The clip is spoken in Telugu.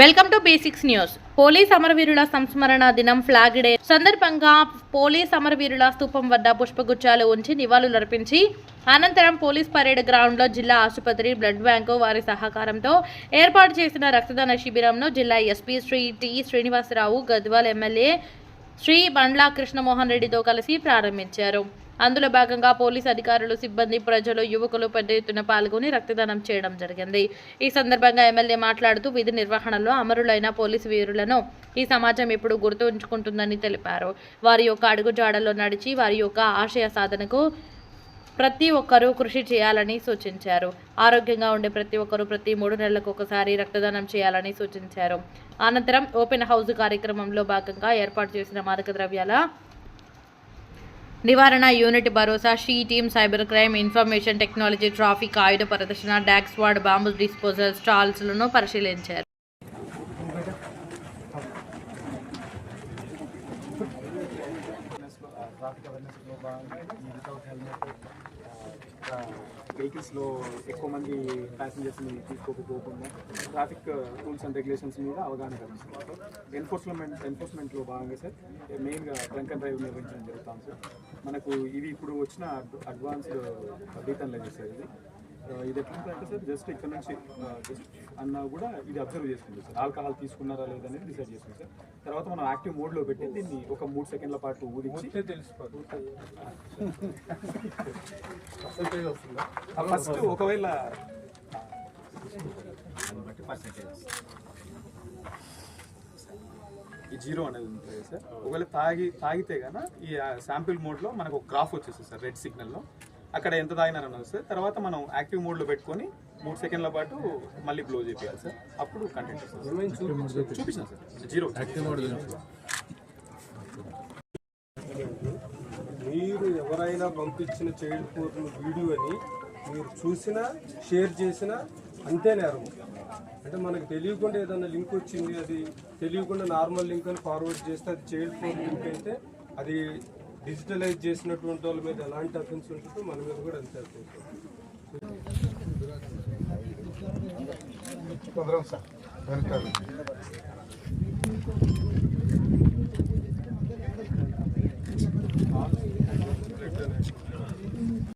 Welcome to basics news. Police అమరవీరుల సంస్మరణ దినం ఫ్లాగ్ డే సందర్భంగా పోలీస్ అమరవీరుల స్తూపం వద్ద పుష్పగుచ్చాలు ఉంచి నివాళులర్పించి అనంతరం పోలీస్ పరేడ్ గ్రౌండ్లో జిల్లా ఆసుపత్రి బ్లడ్ బ్యాంకు వారి సహకారంతో ఏర్పాటు చేసిన రక్తదాన శిబిరంను జిల్లా SP Shri T Srinivasa Rao Gadwal MLA Shri Bandla Krishnamohan రెడ్డితో కలిసి ప్రారంభించారు. అందులో భాగంగా పోలీస్ అధికారులు సిబ్బంది ప్రజలు యువకులు పెద్ద ఎత్తున పాల్గొని రక్తదానం చేయడం జరిగింది. ఈ సందర్భంగా ఎమ్మెల్యే మాట్లాడుతూ విధి నిర్వహణలో అమరులైన పోలీసు వీరులను ఈ సమాజం ఎప్పుడు గుర్తు ఉంచుకుంటుందని తెలిపారు. వారి యొక్క అడుగుజాడలో నడిచి వారి యొక్క ఆశయ సాధనకు ప్రతి ఒక్కరూ కృషి చేయాలని సూచించారు. ఆరోగ్యంగా ఉండే ప్రతి ఒక్కరూ ప్రతి మూడు నెలలకు ఒకసారి రక్తదానం చేయాలని సూచించారు. అనంతరం ఓపెన్ హౌస్ కార్యక్రమంలో భాగంగా ఏర్పాటు చేసిన మాదక ద్రవ్యాల నివారణ unit Bharosa she team cyber crime information technology traffic ఆయుధ ప్రదర్శన డాక్స్ వార్డ్ బాంబు డిస్పోజల్ స్టాల్స్లను పరిశీలించారు. ట్రాఫిక్ అవేర్నెస్లో భాగంగా ఈ వితౌట్ హెల్మెట్ వెహికల్స్లో ఎక్కువ మంది ప్యాసింజర్స్ని తీసుకోకపోకుండా ట్రాఫిక్ రూల్స్ అండ్ రెగ్యులేషన్స్ మీద అవగాహన కల్పిస్తున్నారు ఎన్ఫోర్స్మెంట్ ఎన్ఫోర్స్మెంట్లో భాగంగా సార్ మెయిన్గా డ్రంక్ అండ్ డ్రైవ్ నిర్వహించడం జరుగుతాం సార్. మనకు ఇవి ఇప్పుడు వచ్చిన అడ్వాన్స్డ్ బీటన్ లెవెల్ సార్ ఇది. ఇది ఎట్లా అంటే సార్ జస్ట్ ఇక్కడ నుంచి జస్ట్ అన్నా కూడా ఇది అబ్జర్వ్ చేసుకుంది సార్. ఆల్కహాల్ తీసుకున్నారా లేదా అనేది డిసైడ్ చేసుకుంది సార్. తర్వాత మనం యాక్టివ్ మోడ్లో పెట్టి దీన్ని ఒక మూడు సెకండ్ల పాటు ఊదించి ఫస్ట్ ఒకవేళ ఈ జీరో అనేది ఉంటుంది సార్. ఒకవేళ తాగి తాగితే గాన ఈ శాంపిల్ మోడ్లో మనకు ఒక గ్రాఫ్ వచ్చేస్తుంది సార్ రెడ్ సిగ్నల్లో అక్కడ ఎంత తాగినారని ఉన్నది సార్. తర్వాత మనం యాక్టివ్ మోడ్లో పెట్టుకొని మూడు సెకండ్ల పాటు మళ్ళీ బ్లో చేయాలి సార్. అప్పుడు కంటెంట్ చూపించిన సార్. జీరో మీరు ఎవరైనా పంపించిన చైల్డ్ పోర్న్ వీడియోని మీరు చూసినా షేర్ చేసినా అంతే నేరం. అంటే మనకు తెలియకుండా ఏదైనా లింక్ వచ్చింది అది తెలియకుండా నార్మల్ లింక్ అని ఫార్వర్డ్ చేస్తే అది చైల్డ్ పోర్న్ లింక్ అయితే అది డిజిటలైజ్ చేసినటువంటి వాళ్ళ మీద ఎలాంటి అఫెన్స్ ఉంటుందో మన మీద కూడా అంతే అఫెన్స్